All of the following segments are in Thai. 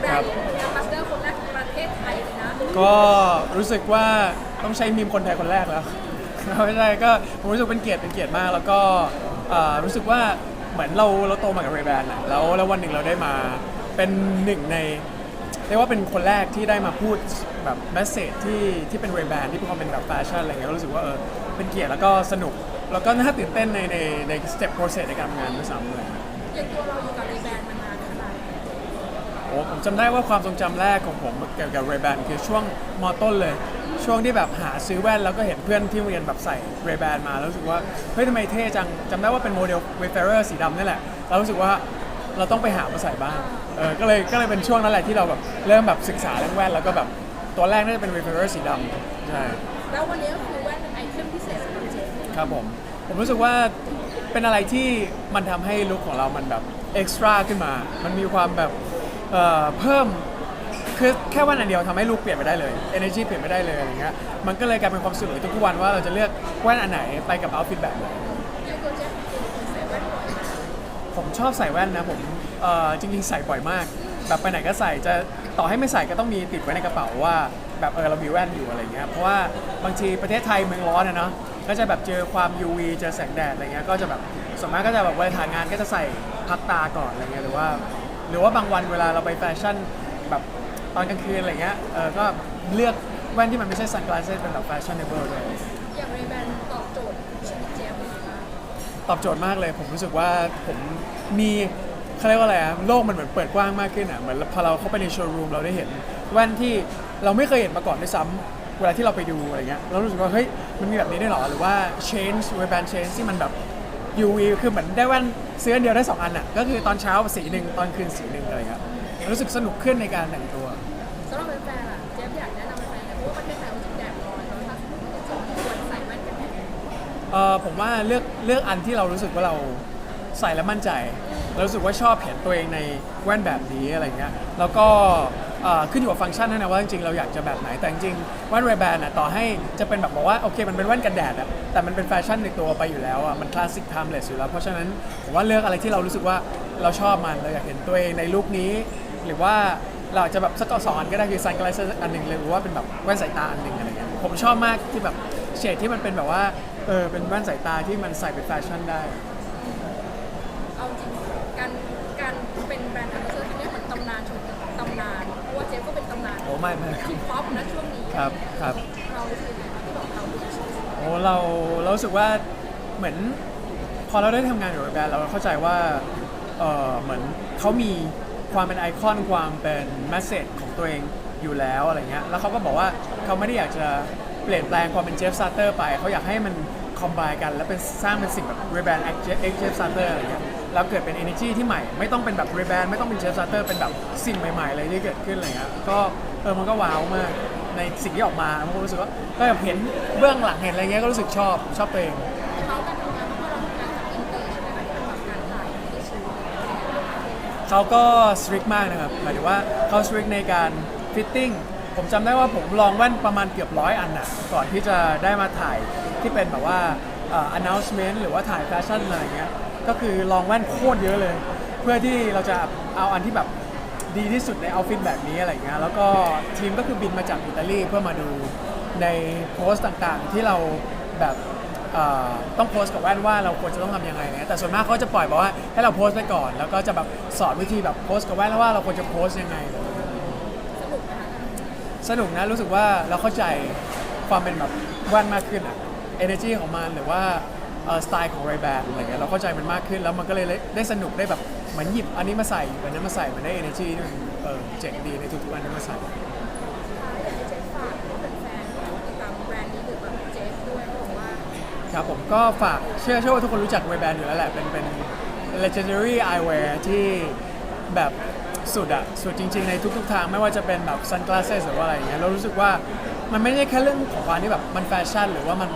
แบรนด์แอมบาสเดอร์คนแรกของประเทศไทยเลยนะก็รู้สึกว่าต้องใช้มีมคนไทยคนแรกแล้ว ไม่ใช่ก็ผมรู้สึกเป็นเกียรติเป็นเกียรติมาก แล้วก็เอ่อรู้สึกว่าเหมือนเราเราโตมากับเรแบนแล้วแล้ววันหนึ่งเราได้มาเป็นหนึ่งในเรียกว่าเป็นคนแรกที่ได้มาพูดแบบแมสเซจที่ที่เป็นเรแบนที่เป็นความเป็นแบบแฟชั่นอะไรเงี้ยก็รู้สึกว่าเออเป็นเกียรติแล้วก็สนุก แล้วก็น่าตื่นเต้นในในในสเต็ปโปรเซสในการทำงานด้วยซ้ำเลย อย่างตัวเราอยู่กับในแบรนด์มานานขนาดไหนโอ้ ผมจำได้ว่าความทรงจำแรกของผมเกี่ยวกับเร b a n คือช่วงมต้นเลย ช่วงที่แบบหาซื้อแว่นแล้วก็เห็นเพื่อนที่โรงเรียนแบบใส่เร b a n มาแล้วรู้สึกว่าเฮ้ยทำไมเท่จังจำได้ว่าเป็นโมเดลเวเฟอร์สีดำนี่แหละเรารู้สึกว่าเราต้องไปหามาใส่บ้างเออก็เลยก็เลยเป็นช่วงนั้นแหละที่เราแบบเริ่มแบบศึกษาเรื่องแว่นแล้วก็แบบตัวแรกน่าจะเป็นเวเฟอร์สีดำใช่แล้ววันนี้ก็คือแว่นเป็นไอเทมพิเศษสำหรับเจฟครับผมผมรู้สึกว่าเป็นอะไรที่มันทำให้ลุคของเรามันแบบเอ็กซ์ตร้าขึ้นมา มันมีความแบบ เอ่อเพิ่มคือแค่วันอันเดียวทำให้ลุคเปลี่ยนไปได้เลย energy เปลี่ยนไปได้เลยอะไรเงี้ยมันก็เลยกลายเป็นความสนุกในทุกๆวันว่าเราจะเลือกแว่นอันไหนไปกับเอาท์ฟิตแบบไหนผมชอบใส่แว่นนะผมเอ่อจริงๆใส่บ่อยมาก แบบไปไหนก็ใส่จะต่อให้ไม่ใส่ก็ต้องมีติดไว้ในกระเป๋าว่า แบบเออเรามีแว่นอยู่อะไรเงี้ยเพราะว่าบางทีประเทศไทยเมืองร้อนอะเนาะก็จะแบบเจอความ UV เจอแสงแดดอะไรเงี้ยก็จะแบบส่วนมากก็จะแบบเวลาถ่ายงานก็จะใส่พักตาก่อนอะไรเงี้ยหรือว่า หรือว่าบางวันเวลาเราไปแฟชั่นแบบตอนกลางคืนอะไรเงี้ยเออก็เลือกแว่นที่มันไม่ใช่ sunglasses เป็นแบบ fashionable ด้วยอย่างในแบรนด์ตอบโจทย์ชีวิตเจฟมากตอบโจทย์มากเลย ผมรู้สึกว่าผมมีเขาเรียกว่าอะไรอะโลกมันเหมือนเปิดกว้างมากขึ้นอะเหมือนพอเราเข้าไปในโชว์รูมเราได้เห็น แว่นที่เราไม่เคยเห็นมาก่อนด้วยซ้ำเวลาที่เราไปดูอะไรเงี้ยเรารู้สึกว่าเฮ้ยมันมีแบบนี้ได้วยเหรอหรือว่า change เวแบน change ที่มันแบบ UV คือเหมือนได้แว่นซื้ออันเดียวได้สองอันอะก็คือตอนเช้าสีหนึ่งตอนคืนสีหนึ่งอะไรเงี้ยรู้สึกสนุกขึ้นในการแต่งตัว สำหรับแฟนๆอะเจฟอยากแนะนำแฟนๆเลยเพราะว่าประเทศไทยมันแดดร้อนแล้วถ้าสมมติว่าจะควรใส่แว่นกันแดดเออผมว่าเลือกเลือกอันที่เรารู้สึกว่าเราใส่แล้วมั่นใจเรารู้สึกว่าชอบเห็นตัวเองในแว่นแบบนี้อะไรเงี้ยแล้วก็ เอ่อขึ้นอยู่กับฟังก์ชันนะนะว่าจริงๆเราอยากจะแบบไหนแต่จริงๆแว่นเรแบนอะต่อให้จะเป็นแบบบอกว่าโอเคมันเป็นแว่นกันแดดอะแต่มันเป็นแฟชั่นในตัวไปอยู่แล้วอะมันคลาสสิกไทม์เลสอยู่แล้ว เพราะฉะนั้นผมว่าเลือกอะไรที่เรารู้สึกว่าเราชอบมันเราอยากเห็นตัวเองในลุคนี้ หรือว่าเราอาจจะแบบสักสองอันก็ได้คือ sunglasses อันหนึ่งเลยหรือว่าเป็นแบบแว่นสายตาอันหนึ่งอะไรเงี้ยผมชอบมากที่แบบเฉดที่มันเป็นแบบว่าเออเป็นแว่นสายตาที่มันใส่เป็นแฟชั่นได้ เอาจริงำนานโอ้ไม่ไม่ทีป๊อปนะช่วงนี้ครับครับ เรารู้สึกยังไงบ้างที่บอกเราเป็นอาชีพโอ้เราเรารู้สึกว่าเหมือนพอเราได้ทำงานอยู่กับแบรนด์เราเข้าใจว่าเออเหมือนเขามีความเป็นไอคอนความเป็นแมสเซจของตัวเองอยู่แล้วอะไรเงี้ยแล้วเขาก็บอกว่าเขาไม่ได้อยากจะเปลี่ยนแปลงความเป็นเจฟซาเตอร์ไปเขาอยากให้มันคอมไบกัน แล้วเป็นสร้างเป็นสิ่งแบบรีแบรนด์เอ็กเจฟซาเตอร์อะไรเงี้ย แล้วเกิดเป็น energy ที่ใหม่ ไม่ต้องเป็นแบบรีแบรนด์ไม่ต้องเป็นเจฟซาเตอร์เป็นแบบสิ่งใหม่ๆเลยที่เกิดขึ้นอะไรเงี้ยก็เออมันก็ว้าวมากในสิ่งที่ออกมาผมก็รู้สึกว่าก็แบบเห็นเบื้องหลังเห็นอะไรเงี้ยก็รู้สึกชอบชอบตัวเอง เขาการทำงานเพราะเราทำงานกับอินเตอร์ใช่ไหมคะที่เป็นแบบการถ่ายไม่ได้ชูเขาก็สตริกมากนะครับหมายถึงว่าเขาสตริกในการฟิตติ้งผมจำได้ว่าผมลองแว่นประมาณเกือบร้อยอันน่ะก่อนที่จะได้มาถ่ายที่เป็นแบบว่าเอ่อ announcement หรือว่าถ่ายแฟชั่นอะไรอย่างเงี้ย ก็คือลองแว่นโคตรเยอะเลย เพื่อที่เราจะเอาอันที่แบบดีที่สุดในเอาฟิตแบบนี้อะไรเงี้ยแล้วก็ทีมก็คือบินมาจากอิตาลีเพื่อมาดูในโพสต์ต่างๆ ที่เราแบบต้องโพสต์กับแว่นว่าเราควรจะต้องทำยังไงเนี่ยแต่ส่วนมากเขาจะปล่อยบอกว่าให้เราโพสต์ไปก่อน แล้วก็จะแบบสอนวิธีแบบโพสต์กับแว่นแล้วว่าเราควรจะโพสต์ยังไง สนุกนะคะสนุกนะรู้สึกว่าเราเข้าใจความเป็นแบบแว่นมากขึ้นอะ energy ของมันหรือว่า สไตล์ของ Ray Ban อะไรเงี้ยเราเข้าใจมันมากขึ้นแล้วมันก็เลยได้สนุกได้แบบเหมือนหยิบอันนี้มาใส่หยิบอันนั้นมาใส่มันได้ energy ที่มันเออเจ๋งดีในทุกๆอันที่มาใส่อยากให้เจฟฝากให้แฟนๆติดตามแบรนด์นี้หรือแบบเจฟด้วยเพราะว่าครับผมก็ฝากเชื่อเชื่อว่าทุกคนรู้จักเวแบนอยู่แล้วแหละ เป็นเป็น legendary eyewear ที่แบบสุดอะสุดจริง ๆ ในทุก ๆ ทางไม่ว่าจะเป็นแบบ sunglasses หรือว่าอะไรอย่างเงี้ยเรารู้สึกว่ามันไม่ใช่แค่เรื่องของความที่แบบมันแฟชั่น หรือว่ามัน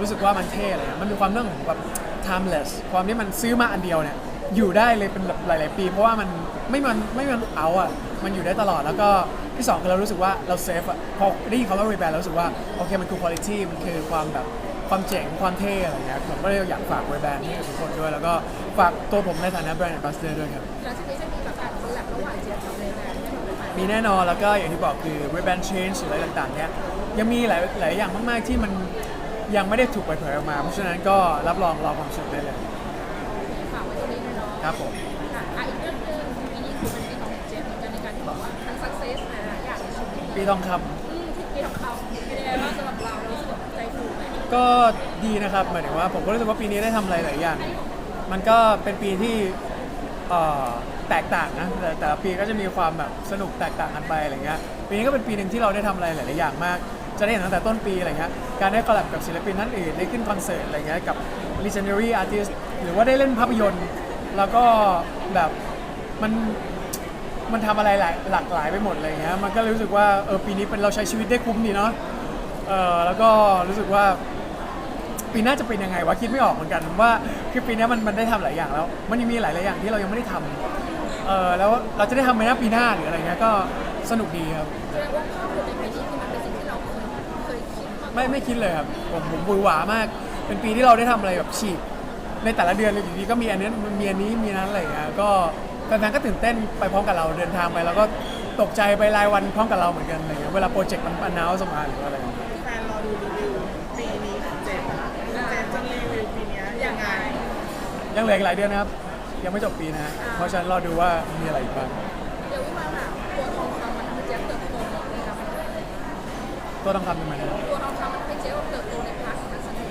รู้สึกว่ามันเท่อะไรเงี้ยมันมีความเรื่องของแบบ timeless ความที่มันซื้อมาอันเดียวเนี่ยอยู่ได้เลยเป็นแบบหลาย ๆ ปี เพราะว่ามันไม่มันไม่มันเอาอะมันอยู่ได้ตลอดแล้วก็ที่สองคือเรารู้สึกว่าเราเซฟอะพอได้ยินคำว่า rebrand เรารู้สึกว่าโอเคมันคือ quality มันคือความแบบความเจ๋งความเท่อะไรเงี้ยผมก็เลยอยากฝากไว้แบรนด์นี้กับทุกคนด้วย แล้วก็ฝากตัวผมในฐานะแบรนด์ a m b a s s a d o r ด้วยครับหลังจากนี้จะมีแบบการคอลแลบระหว่างเจฟกับแบรนด์ให้เราได้มีแน่นอนแล้วก็อย่างที่บอกคือ rebrand change หรืออะไรต่าง ๆ เนี่ยยังมีหลายหลายอย่างมาก ๆ ที่มัน ยังไม่ได้ถูกเปิดเผยออกมา เพราะฉะนั้นก็รับรองรอความสนุกได้เลยฝากไว้ตรงนี้ด้วยเนาะครับผม ค่ะอะอีกเรื่องหนึงปีนี้คือเป็นปีของเจฟเหมือนกันในการที่บอกว่าทั้ง success นะอยากในชีวิตปีทองคำ อืมที่ปีของเขาเป็นยังไงบ้างสำหรับเรารู้สึกแบบใจฟูไหมก็ดีนะครับหมายถึงว่าผมก็รู้สึกว่าปีนี้ได้ทำอะไรหลายอย่าง มันก็เป็นปีที่เอ่อแตกต่างนะแต่แต่ละปีก็จะมีความแบบสนุกแตกต่างกันไปอะไรเงี้ยปีนี้ก็เป็นปีหนึ่งที่เราได้ทำอะไรหลายๆอย่างมาก จะได้เห็นตั้งแต่ต้นปีอะไรเงี้ยการได้คอลแลบกับศิลปินท่านอื่นได้ขึ้นคอนเสิร์ตอะไรเงี้ยกับ legendary artist หรือว่าได้เล่นภาพยนตร์ แล้วก็แบบมันมันทำอะไรหลายหลากหลายไปหมดเลยเงี้ยมันก็เลยรู้สึกว่าเออปีนี้เป็นเราใช้ชีวิตได้คุ้มดีเนาะเออแล้วก็รู้สึกว่า ปีหน้าจะเป็นยังไงวะคิดไม่ออกเหมือนกันว่าคือปีนี้มันมันได้ทำหลายอย่างแล้ว มันยังมีหลายหลายอย่างที่เรายังไม่ได้ทำเออแล้วเราจะได้ทำไหมนะปีหน้าหรืออะไรเงี้ยก็สนุกดีครับ แสดงว่าภาพ ไม่ไม่คิดเลยครับผมผมบุยหวามาก เป็นปีที่เราได้ทำอะไรแบบฉีกในแต่ละเดือนเลยอยู่ดีก็มีอันนี้มีอันนี้มีนั้นอะไรอย่างเงี้ยก็แฟนๆก็ตื่นเต้นไปพร้อมกับเราเดินทางไป แล้วก็ตกใจไปรายวันพร้อมกับเราเหมือนกันอะไรเงี้ยเวลาโปรเจกต์มันอนาวสมาหรือว่าอะไรอย่างเงี้ย แฟนรอดูรีวิวปีนี้ของเจนนะเจนจะรีวิวปีเนี้ยยังไง ยังเหลืออีกหลายเดือนนะครับ ยังไม่จบปีนะฮะเพราะฉะนั้นรอดูว่ามีอะไรอีกบ้าง ตัวต้องทำเป็นไงนะตัวทองคำมันทำให้เจฟเติบโตในพาร์ทของการแสดง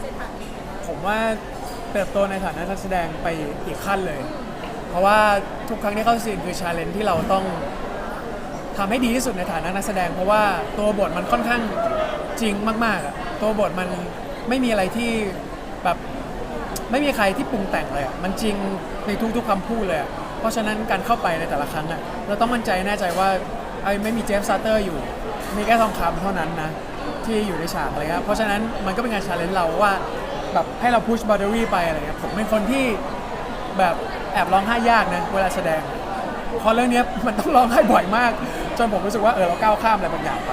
เส้นทางนี้ผมว่าเติบโตในฐานะนักแสดงไปอีกขั้นเลย เพราะว่าทุกครั้งที่เข้าซีนคือชาเลนจ์ที่เราต้องทำให้ดีที่สุดในฐานะนักแสดง เพราะว่าตัวบทมันค่อนข้างจริงมากๆอะตัวบทมันไม่มีอะไรที่แบบไม่มีใครที่ปรุงแต่งเลยอะมันจริงในทุกๆคำพูดเลยอะเพราะฉะนั้นการเข้าไปในแต่ละครั้งอะเราต้องมั่นใจแน่ใจว่าไอ้ไม่มีเจฟซาเตอร์อยู่ มีแค่ทองคำเท่านั้นนะ ที่อยู่ในฉากอะไรเงี้ยเพราะฉะนั้นมันก็เป็นการชาเลนจ์เราว่าแบบให้เราพุชบอดเดอรี่ไปอะไรเงี้ยผมเป็นคนที่แบบแอบร้องไห้ยากนะเวลาแสดงเพราะเรื่องเนี้ยมันต้องร้องไห้บ่อยมาก จนผมรู้สึกว่าเออเราก้าวข้ามอะไรบางอย่างไป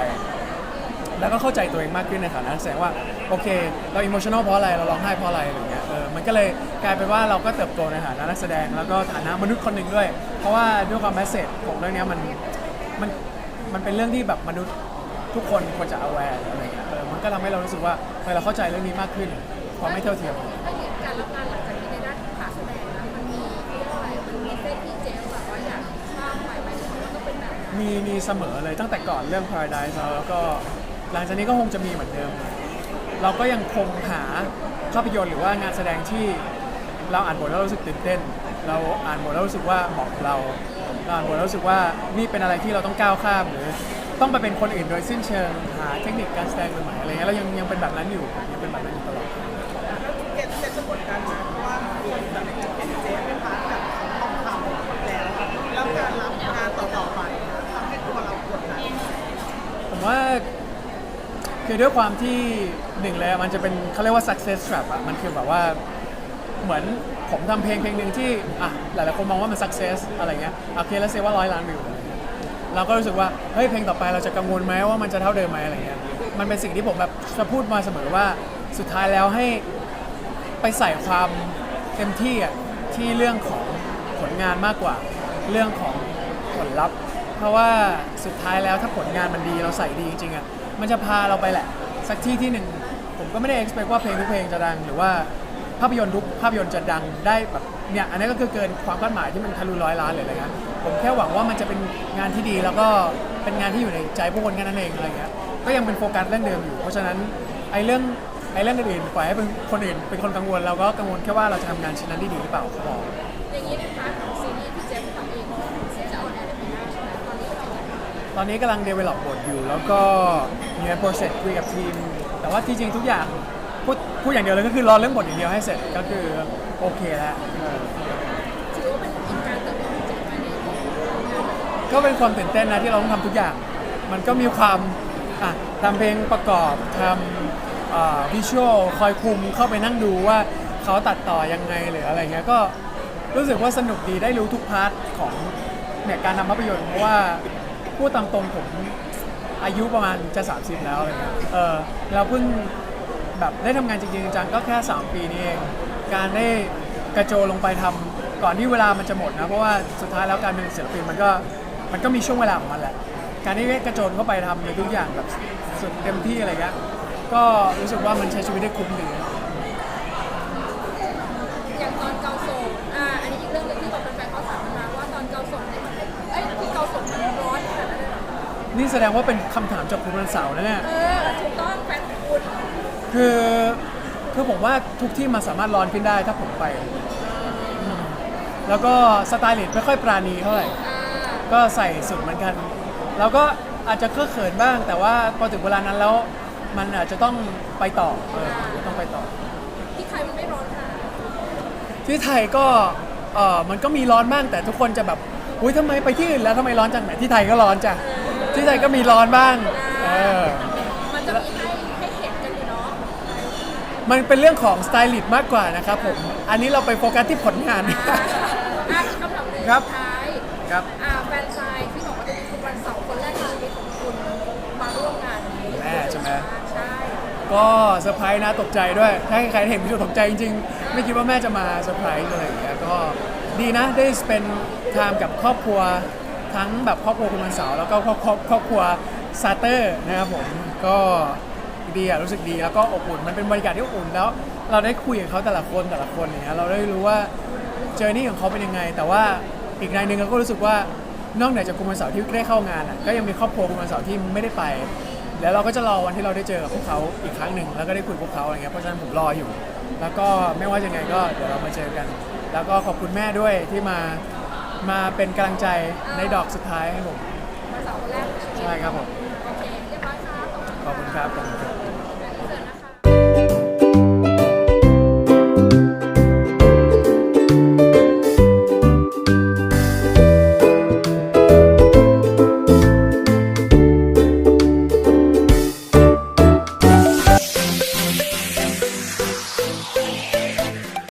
แล้วก็เข้าใจตัวเองมากขึ้นในฐานะนักแสดงว่าโอเค เราอิโมชั่นอลเพราะอะไรเราร้องไห้เพราะอะไรอะไรเงี้ยเออมันก็เลยกลายเป็นว่าเราก็เติบโตในฐานะนักแสดงแล้วก็ฐานะมนุษย์คนหนึ่งด้วย เพราะว่าด้วยความแมสเซจของเรื่องเนี้ยมันมันมันเป็นเรื่องที่แบบมนุษย์ ทุกคนควรจะ aware อะไรเงี้ยเออมันก็ทำให้เรารู้สึกว่าเออเราเข้าใจเรื่องนี้มากขึ้นความไม่เท่าเทียม ถ้าเห็นการรับงานหลังจากนี้ในด้านพาร์ทแสดงนะมันมีเรียกว่าอะไรมันมีเส้นที่เจฟแบบว่าอยากข้ามไปไหมหรือว่าต้องเป็นแบบนั้นมีมีเสมอเลยตั้งแต่ก่อนเรื่อง Paradise แล้วแล้วก็หลังจากนี้ก็คงจะมีเหมือนเดิม เราก็ยังคงหาภาพยนตร์หรือว่างานแสดงที่เราอ่านบทแล้วรู้สึกตื่นเต้น เราอ่านบทแล้วรู้สึกว่าเหมาะกับเราเราอ่านบทแล้วรู้สึกว่านี่เป็นอะไรที่เราต้องก้าวข้ามหรือ ต้องไปเป็นคนอื่นโดยสิ้นเชิงหาเทคนิคการแสดงใหม่ๆอะไรเงี้ยเรายังยังเป็นแบบนั้นอยู่ยังเป็นแบบนั้นอยู่ตลอดเจนเจนจะกดดันนะเพราะว่าคนแบบเห็นเจนเป็นพาร์ทแบบทองคำแล้วแล้วการรับงานต่อๆไปทำให้ตัวเรากดดันผมว่าคือด้วยความที่หนึ่งเลยมันจะเป็นเขาเรียกว่า success trap อะมันคือแบบว่าเหมือนผมทำเพลงเพลงหนึ่งที่อะหลายๆคนมองว่ามัน success อะไรเงี้ยโอเคแล้วเซว่าร้อยล้านวิวอะไรเงี้ย เราก็รู้สึกว่าเฮ้ยเพลงต่อไปเราจะกังวลไหมว่ามันจะเท่าเดิมไหมอะไรเงี้ยมันเป็นสิ่งที่ผมแบบจะพูดมาเสมอว่าสุดท้ายแล้วให้ไปใส่ความเต็มที่อะที่เรื่องของผลงานมากกว่า เรื่องของผลลัพธ์ เพราะว่าสุดท้ายแล้วถ้าผลงานมันดีเราใส่ดีจริงๆอะมันจะพาเราไปแหละ สักที่ที่หนึ่งผมก็ไม่ได้ expect ว่าเพลงทุกเพลงจะดัง หรือว่าภาพยนตร์ทุกภาพยนตร์จะดังได้แบบ เนี่ยอันนี้ก็คือเกินความคาดหมายที่มันทะลุร้อยล้านเลยอะไรเงี้ยผมแค่หวังว่ามันจะเป็นงานที่ดีแล้วก็เป็นงานที่อยู่ในใจผู้คนแค่นั้นเองอะไรเงี้ยก็ยังเป็นโฟกัสเรื่องเดิมอยู่ เพราะฉะนั้นไอ้เรื่องไอ้เรื่องอื่นๆปล่อยให้เป็นคนอื่นเป็นคนกังวลเราก็กังวลแค่ว่าเราจะทำงานชิ้นนั้นได้ดีหรือเปล่าก็พออย่างนี้ในพาร์ทของซีรีส์ที่เจฟทำเองจะออนแอร์ในปีหน้าใช่ไหมตอนนี้เป็นยังไงตอนนี้กำลัง develop บทอยู่แล้วก็มีใน process คุยกับทีม แต่ว่าที่จริงทุกอย่าง พูดพูดอย่างเดียวเลยก็คือรอเรื่องบทอย่างเดียวให้เสร็จก็คือโอเคแล้วเออถือว่าเป็นอีกการเติบโตของเจฟไปในงานก็เป็นความตื่นเต้นนะที่เราต้องทำทุกอย่าง มันก็มีความอะทำเพลงประกอบทำวิชวลคอยคุมเข้าไปนั่งดูว่าเขาตัดต่อยังไงหรืออะไรเงี้ยก็รู้สึกว่าสนุกดีได้รู้ทุกพาร์ทของเนี่ยการทำภาพยนตร์เพราะว่าพูดตามตรงผมอายุประมาณจะ 30 แล้วอะไรเงี้ยเออเราเพิ่ง แบบได้ทำงานจริงๆจังๆก็แค่ 3 ปีนี้เอง การได้กระโจนลงไปทำก่อนที่เวลามันจะหมดนะ เพราะว่าสุดท้ายแล้วการเป็นศิลปินมันก็มันก็มีช่วงเวลาของมันแหละ การที่กระโจนเข้าไปทำในทุกอย่างแบบสุดเต็มที่อะไรเงี้ยก็รู้สึกว่ามันใช้ชีวิตได้คุ้มดี อย่างตอนเกาโศกอ่า อันนี้อีกเรื่องหนึงที่แบบแฟนๆเขาถามมาว่าตอนเกาโศกเนี่ยมันเป็นเอ้ยที่เกาโศกมันร้อนขนาดนั้นเลยเหรอนี่แสดงว่าเป็นคำถามจากคุณวันเสาร์นะเนี่ย เออถูกต้องแฟน คุณคือคือผมว่าทุกที่มันสามารถร้อนขึ้นได้ถ้าผมไปอืมแล้วก็สไตลิสต์ไม่ค่อยปราณีเท่าไหร่อ่าก็ใส่สุดเหมือนกัน แล้วก็อาจจะเคอะเขินบ้าง แต่ว่าพอถึงเวลานั้นแล้วมันอาจจะต้องไปต่อเออมันต้องไปต่อ ที่ไทยมันไม่ร้อนค่ะที่ไทยก็เออมันก็มีร้อนบ้างแต่ทุกคนจะแบบอุ้ยทำไมไปที่อื่นแล้วทำไมร้อนจังไหนที่ไทยก็ร้อนจ้ะที่ไทยก็มีร้อนบ้างเออ มันเป็นเรื่องของสไตลิสต์มากกว่านะครับผม อันนี้เราไปโฟกัสที่ผลงาน อ่าอะคำถามหนึ่งครับสุดท้ายครับ อ่าแฟนชายที่บอกว่าจะมีคุณวันเสาร์คนแรกในชีวิตของคุณมาร่วมงานนี้แม่ใช่ไหม ใช่ก็เซอร์ไพรส์นะตกใจด้วย ถ้าใครเห็นพี่ตกใจจริงๆ ไม่คิดว่าแม่จะมาเซอร์ไพรส์เลยอย่างเงี้ยก็ดีนะได้เป็นไทม์กับครอบครัวทั้งแบบครอบครัวคุณวันเสาร์แล้วก็ครอบครอบครอบครัวซาเตอร์นะครับผมก็ ดีอะรู้สึกดีแล้วก็อบอุ่นมันเป็นบรรยากาศที่อบอุ่นแล้ว เราได้คุยกับเขาแต่ละคนแต่ละคนอย่างเงี้ยเราได้รู้ว่าเจอร์นี่ของเขาเป็นยังไง แต่ว่าอีกในหนึ่งเราก็รู้สึกว่านอกเหนือจากคุณวันเสาร์ที่ได้เข้างานอะก็ยังมีครอบครัวคุณวันเสาร์ที่ไม่ได้ไป แล้วเราก็จะรอวันที่เราได้เจอกับพวกเขาอีกครั้งหนึ่งแล้วก็ได้คุยกับพวกเขาอะไรเงี้ยเพราะฉะนั้นผมรออยู่ แล้วก็ไม่ว่ายังไงก็เดี๋ยวเรามาเจอกัน แล้วก็ขอบคุณแม่ด้วยที่มามาเป็นกำลังใจในดอกสุดท้ายให้ผมวันเสาร์คนแรกในชีวิต ใช่ครับผม